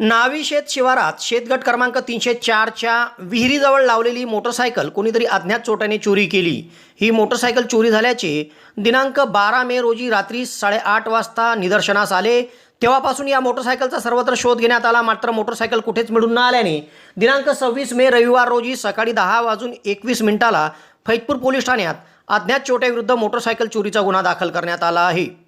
नावी शेत शिवारात शेतगट क्रमांक तीनशे चारच्या विहिरीजवळ लावलेली मोटरसायकल कोणीतरी अज्ञात चोट्याने चोरी केली. ही मोटरसायकल चोरी झाल्याचे दिनांक बारा मे रोजी रात्री साडेआठ वाजता निदर्शनास आले. तेव्हापासून या मोटरसायकलचा सर्वत्र शोध घेण्यात आला. मात्र मोटरसायकल कुठेच मिळून न आल्याने दिनांक सव्वीस मे रविवार रोजी सकाळी दहा वाजून एकवीस मिनिटाला फैजपूर पोलीस ठाण्यात अज्ञात चोट्याविरुद्ध मोटरसायकल चोरीचा गुन्हा दाखल करण्यात आला आहे.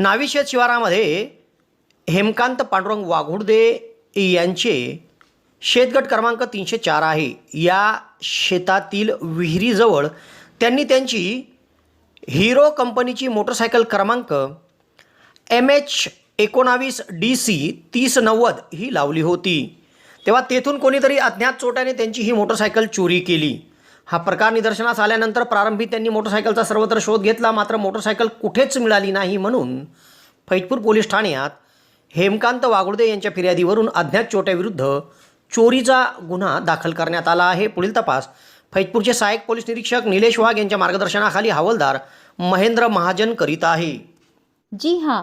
नाविशेत शिवारामध्ये हेमकांत पांडुरंग वाघुडदे यांचे शेतगट क्रमांक तीनशे चार आहे. या शेतातील विहिरीजवळ त्यांनी त्यांची हिरो कंपनीची मोटरसायकल क्रमांक एम एच एकोणावीस डी सी तीस नव्वद ही लावली होती. तेव्हा तेथून कोणीतरी अज्ञात चोट्याने त्यांची ही मोटरसायकल चोरी केली. हा प्रकार निदर्शनास आल्यानंतर प्रारंभी त्यांनी मोटरसायकलचा सर्वत्र शोध घेतला मात्र मोटरसायकल कुठेच मिळाली नाही म्हणून फैजपूर पोलीस ठाण्यात हेमकांत वागुडदे यांच्या फिर्यादीवरून अज्ञात चोट्याविरुद्ध चोरीचा गुन्हा दाखल करण्यात आला आहे. पुढील तपास फैजपूरचे सहाय्यक पोलीस निरीक्षक निलेश वाघ यांच्या मार्गदर्शनाखाली हवालदार महेंद्र महाजन करीत आहे. जी हां